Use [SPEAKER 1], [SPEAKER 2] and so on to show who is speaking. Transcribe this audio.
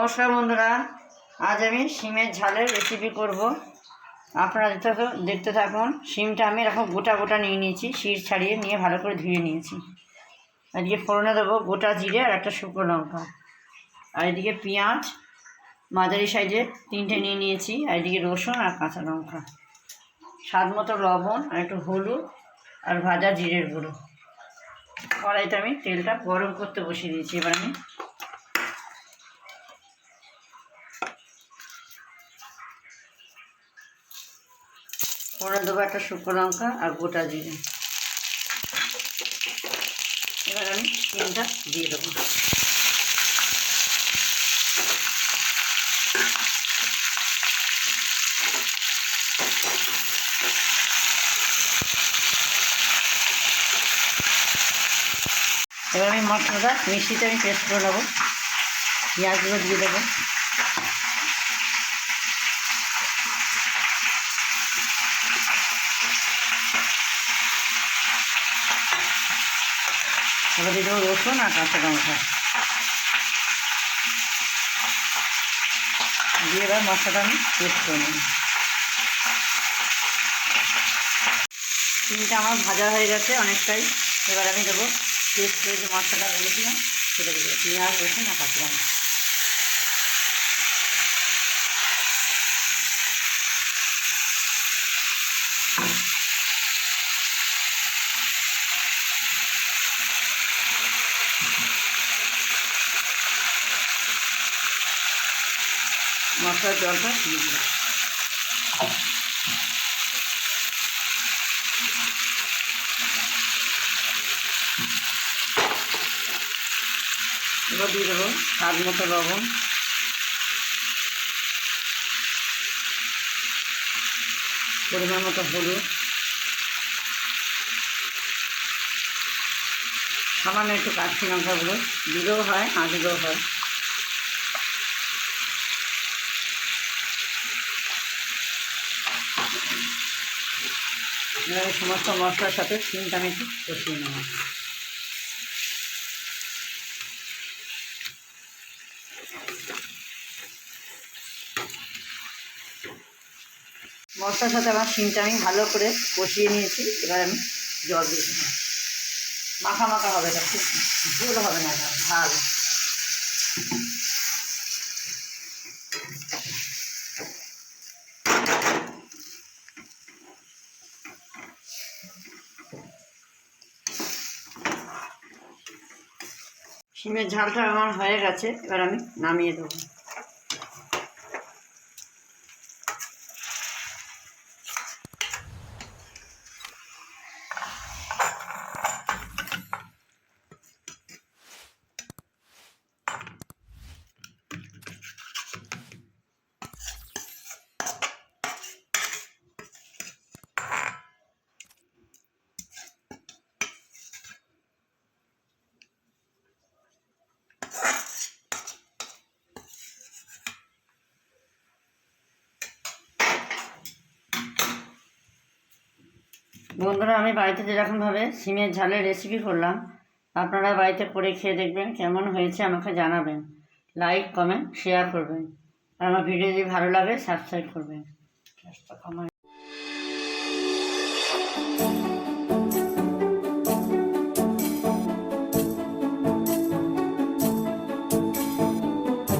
[SPEAKER 1] নমস্কার বন্ধুরা, আজ আমি শিমের ঝালের রেসিপি করব। আপনারা দেখতে থাকুন শিমটা আমি এরকম গোটা গোটা নিয়ে নিয়েছি, শির ছাড়িয়ে নিয়ে ভালো করে ধুয়ে নিয়েছি। এদিকে ফোড়নে দেবো গোটা জিরে আর একটা শুকনো লঙ্কা। আর এদিকে পেঁয়াজ, মাঝারি সাইজের তিনটে নিয়ে নিয়েছি, আর এদিকে রসুন আর কাঁচা লঙ্কা। স্বাদ মতো লবণ আর একটু হলুদ আর ভাজা জিরের গুঁড়ো। কড়াইতে আমি তেলটা গরম করতে বসিয়ে দিয়েছি, এবার আমি ফোড়ন দেবো একটা শুকনো লঙ্কা আর গোটা জিরে। এবার আমি চিনটা দিয়ে দেবো। এবার আমি মশলাটা মিষ্টিটা আমি পেস্ট করে নেব। পেঁয়াজগুলো দিয়ে দেবো। এবার দিয়ে দেবো রসুন আর কাঁচা লঙ্কা দিয়ে এবার মশলাটা আমি পেস্ট করে নিই চিনটা আমার ভাজা হয়ে গেছে অনেকটাই। এবার আমি দেবো পেস্ট করে যে মশলাটা বলেছিলাম সেটা দেবো। পেঁয়াজ, রসুন আর কাঁচা লঙ্কা মশলার জলটা দিয়ে দিলাম। এবার দিয়ে দেবো স্বাদ মতো লবণ। পরিমাণ মতো হলুদ। সামান্য একটু কাশি লঙ্কাগুলো দিলেও হয়, না দিলেও হয়। এবার সমস্ত মশলার সাথে সিমটা আমি কষিয়ে নেব। মশলার সাথে আমার সিমটা আমি ভালো করে কষিয়ে নিয়েছি, এবার আমি জল দিয়ে মাখা মাখা হবে এটা খুব ঝোল হবে না, ভালো। শিমের ঝালটা আমার হয়ে গেছে এবার আমি নামিয়ে দেবো। বন্ধুরা, আমি বাড়িতে যেরকমভাবে সিমের ঝালের রেসিপি করলাম, আপনারা বাড়িতে করে খেয়ে দেখবেন কেমন হয়েছে, আমাকে জানাবেন। লাইক কমেন্ট শেয়ার করবেন। আর আমার ভিডিও যদি ভালো লাগে সাবস্ক্রাইব করবেন।